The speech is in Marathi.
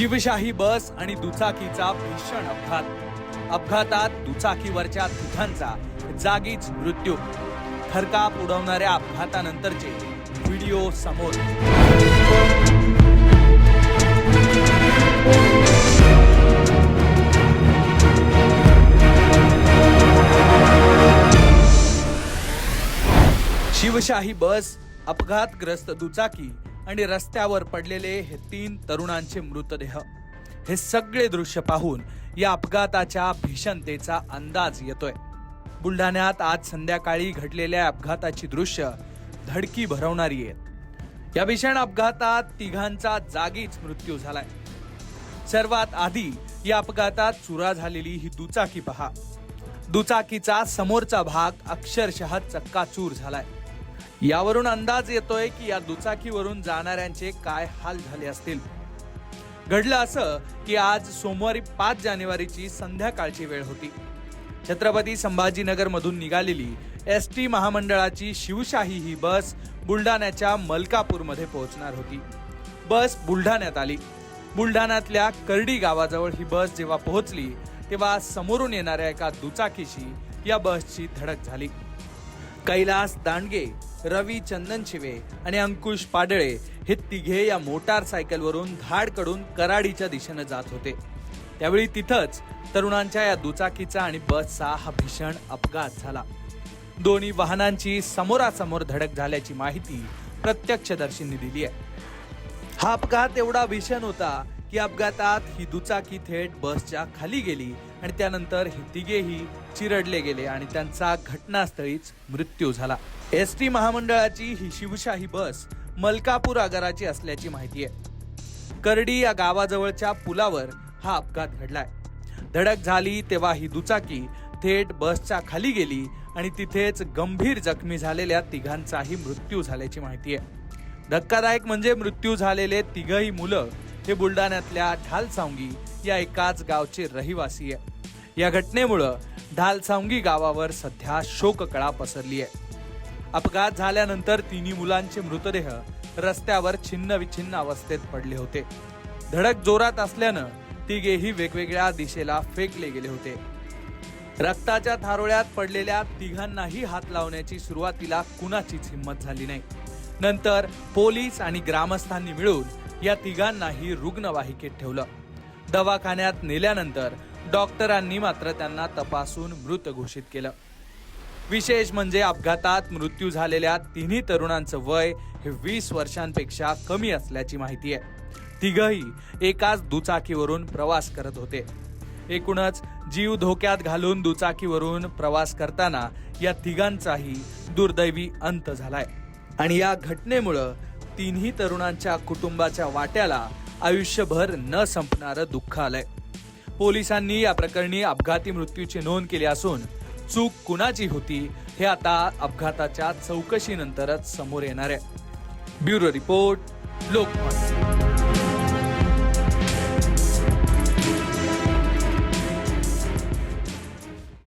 शिवशाही बस आणि दुचाकीचा भीषण अपघात. अपघातात दुचाकीवरच्या तिघांचा जागीच मृत्यू. थरकाप उडवणाऱ्या अपघातानंतरचे व्हिडिओ समोर. शिवशाही बस अपघातग्रस्त दुचाकी आणि रस्त्यावर पडलेले हे तीन तरुणांचे मृतदेह. हे सगळे दृश्य पाहून या अपघाताच्या भीषणतेचा अंदाज येतोय. बुलढाण्यात आज संध्याकाळी घडलेल्या अपघाताची दृश्य धडकी भरवणारी आहेत या भीषण अपघातात तिघांचा जागीच मृत्यू झालाय. सर्वात आधी या अपघातात चुरा झालेली ही दुचाकी पहा. दुचाकीचा समोरचा भाग अक्षरशः चक्काचूर झालाय. यावरून अंदाज येतोय की या दुचाकीवरून जाणाऱ्यांचे काय हाल झाले असतील. घडलं असं की आज सोमवारी पाच जानेवारीची संध्याकाळची वेळ होती. छत्रपती संभाजीनगर मधून निघालेली एस टी महामंडळाची शिवशाही ही बस बुलढाण्याच्या मलकापूरमध्ये पोहोचणार होती. बस बुलढाण्यात आली. बुलढाण्यातल्या करडी गावाजवळ ही बस जेव्हा पोहोचली तेव्हा समोरून येणाऱ्या एका दुचाकीशी या बसची धडक झाली. कैलास दांडगे रवी चंदन शिवे आणि अंकुश पाडळे हे तिघे या मोटारसायकलवरून धाडकडून कराडीच्या दिशेनं जात होते. त्यावेळी तिथंच तरुणांच्या या दुचाकीचा आणि बसचा हा भीषण अपघात झाला. दोन्ही वाहनांची समोरासमोर धडक झाल्याची माहिती प्रत्यक्षदर्शींनी दिली आहे. हा अपघात एवढा भीषण होता की अपघातात ही दुचाकी थेट बसच्या खाली गेली आणि त्यानंतर हे तिघेही चिरडले गेले आणि त्यांचा घटनास्थळीच मृत्यू झाला. एस टी महामंडळाची ही शिवशाही बस मलकापूर आगाराची असल्याची माहिती आहे. करडी या गावाजवळच्या पुलावर हा अपघात घडलाय. धडक झाली तेव्हा ही दुचाकी थेट बसच्या खाली गेली आणि तिथेच गंभीर जखमी झालेल्या तिघांचाही मृत्यू झाल्याची माहिती आहे. धक्कादायक म्हणजे मृत्यू झालेले तिघही मुलं हे बुलढाण्यातल्या ढालसावंगी या एकाच गावचे रहिवासी आहे. या घटनेमुळं ढालसावंगी गावावर सध्या शोककळा पसरली आहे. अपघात झाल्यानंतर तिन्ही मुलांचे मृतदेह रस्त्यावर छिन्न विछिन्न अवस्थेत पडले होते. धडक जोरात असल्यानं तिघेही वेगवेगळ्या दिशेला फेकले गेले होते. रक्ताच्या थारोळ्यात पडलेल्या तिघांनाही हात लावण्याची सुरुवातीला कुणाचीच हिंमत झाली नाही. नंतर पोलीस आणि ग्रामस्थांनी मिळून या तिघांनाही रुग्णवाहिकेत ठेवलं. दवाखान्यात नेल्यानंतर डॉक्टरांनी मात्र त्यांना तपासून मृत घोषित केलं. विशेष म्हणजे अपघातात मृत्यू झालेल्या तिन्ही तरुणांचं वय हे वीस वर्षांपेक्षा कमी असल्याची माहिती आहे. तिघही एकाच दुचाकीवरून प्रवास करत होते. एकूणच जीव धोक्यात घालून दुचाकीवरून प्रवास करताना या तिघांचाही दुर्दैवी अंत झालाय. आणि या घटनेमुळं तिन्ही तरुणांच्या कुटुंबाच्या वाट्याला आयुष्यभर न संपणारं दुःख आलंय. पोलिसांनी या प्रकरणी अपघाती मृत्यूची नोंद केली असून चूक कुणाची होती हे आता अपघाताच्या चौकशीनंतरच समोर येणार आहे. Bureau report Lokmat